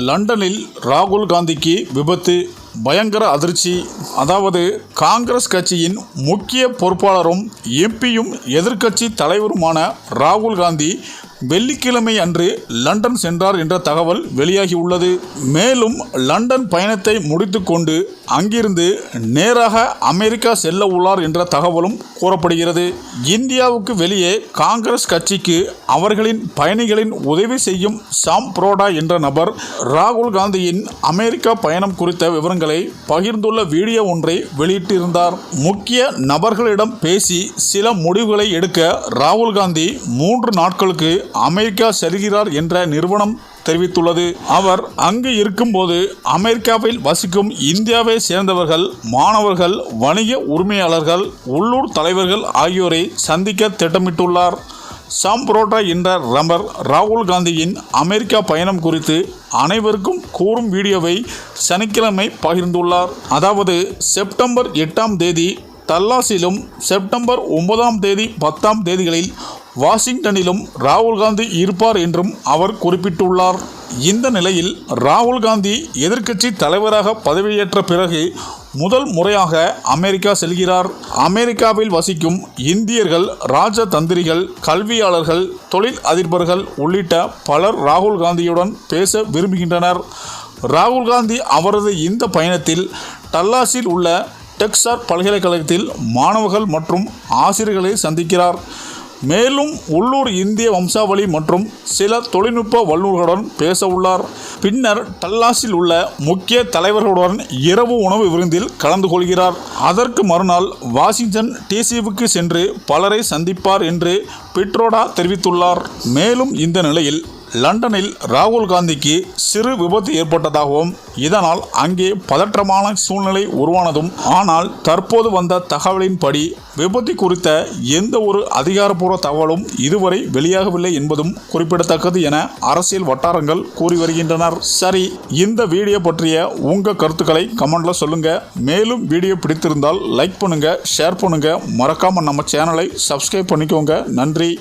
லண்டனில் ராகுல் காந்திக்கு விபத்து பயங்கர அதிர்ச்சி அதாவது காங்கிரஸ் கட்சியின் முக்கிய பொறுப்பாளரும் எம்பியும் எதிர்க்கட்சி தலைவருமான ராகுல் காந்தி வெள்ளிக்கிழமை அன்று லண்டன் சென்றார் என்ற தகவல் வெளியாகியுள்ளது மேலும் லண்டன் பயணத்தை முடித்துக்கொண்டு அங்கிருந்து நேராக அமெரிக்கா செல்ல உள்ளார் என்ற தகவலும் கூறப்படுகிறது. இந்தியாவுக்கு வெளியே காங்கிரஸ் கட்சிக்கு அவர்களின் பயணிகளின் உதவி செய்யும் சாம் புரோடா என்ற நபர் ராகுல் காந்தியின் அமெரிக்கா பயணம் குறித்த விவரங்களை பகிர்ந்துள்ள வீடியோ ஒன்றை வெளியிட்டிருந்தார். முக்கிய நபர்களிடம் பேசி சில முடிவுகளை எடுக்க ராகுல் காந்தி மூன்று நாட்களுக்கு அமெரிக்கா செல்கிறார் என்ற நிறுவனம் தெரிவித்துள்ளது. அவர் அங்கு இருக்கும்போது அமெரிக்காவில் வசிக்கும் இந்தியாவை சேர்ந்தவர்கள் மாணவர்கள் வணிக உரிமையாளர்கள் உள்ளூர் தலைவர்கள் ஆகியோரை சந்திக்க திட்டமிட்டுள்ளார். சாம் புரோட்டா என்ற ரம்பர் ராகுல் காந்தியின் அமெரிக்கா பயணம் குறித்து அனைவருக்கும் கூறும் வீடியோவை சனிக்கிழமை பகிர்ந்துள்ளார். அதாவது செப்டம்பர் எட்டாம் தேதி தல்லாசிலும் செப்டம்பர் ஒன்பதாம் தேதி பத்தாம் தேதிகளில் வாஷிங்டனிலும் ராகுல் காந்தி இருப்பார் என்றும் அவர் குறிப்பிட்டுள்ளார். இந்த நிலையில் ராகுல் காந்தி எதிர்க்கட்சி தலைவராக பதவியேற்ற பிறகு முதல் முறையாக அமெரிக்கா செல்கிறார். அமெரிக்காவில் வசிக்கும் இந்தியர்கள் ராஜதந்திரிகள் கல்வியாளர்கள் தொழில் அதிபர்கள் உள்ளிட்ட பலர் ராகுல் காந்தியுடன் பேச விரும்புகின்றனர். ராகுல் காந்தி அவரது இந்த பயணத்தில் டல்லாஸில் உள்ள டெக்ஸார் பல்கலைக்கழகத்தில் மாணவர்கள் மற்றும் ஆசிரியர்களை சந்திக்கிறார். மேலும் உள்ளூர் இந்திய வம்சாவளி மற்றும் சில தொழில்நுட்ப வல்லுநர்களுடன் பேச உள்ளார் பின்னர் டல்லாஸில் உள்ள முக்கிய தலைவர்களுடன் இரவு உணவு விருந்தில் கலந்து கொள்கிறார். அதற்கு மறுநாள் வாஷிங்டன் டிசிவுக்கு சென்று பலரை சந்திப்பார் என்று பிட்ரோடா தெரிவித்துள்ளார். மேலும் இந்த நிலையில் லண்டனில் ராகுல் காந்திக்கு சிறு விபத்து ஏற்பட்டதாகவும் இதனால் அங்கே பதற்றமான சூழ்நிலை உருவானதும் ஆனால் தற்போது வந்த தகவலின்படி விபத்து குறித்த எந்த ஒரு அதிகாரப்பூர்வ தகவலும் இதுவரை வெளியாகவில்லை என்பதும் குறிப்பிடத்தக்கது என அரசியல் வட்டாரங்கள் கூறி வருகின்றனர். சரி இந்த வீடியோ பற்றிய உங்க கருத்துக்களை கமெண்ட்ல சொல்லுங்க. மேலும் வீடியோ பிடித்திருந்தால் லைக் பண்ணுங்க ஷேர் பண்ணுங்க. மறக்காம நம்ம சேனலை சப்ஸ்கிரைப் பண்ணிக்கோங்க. நன்றி.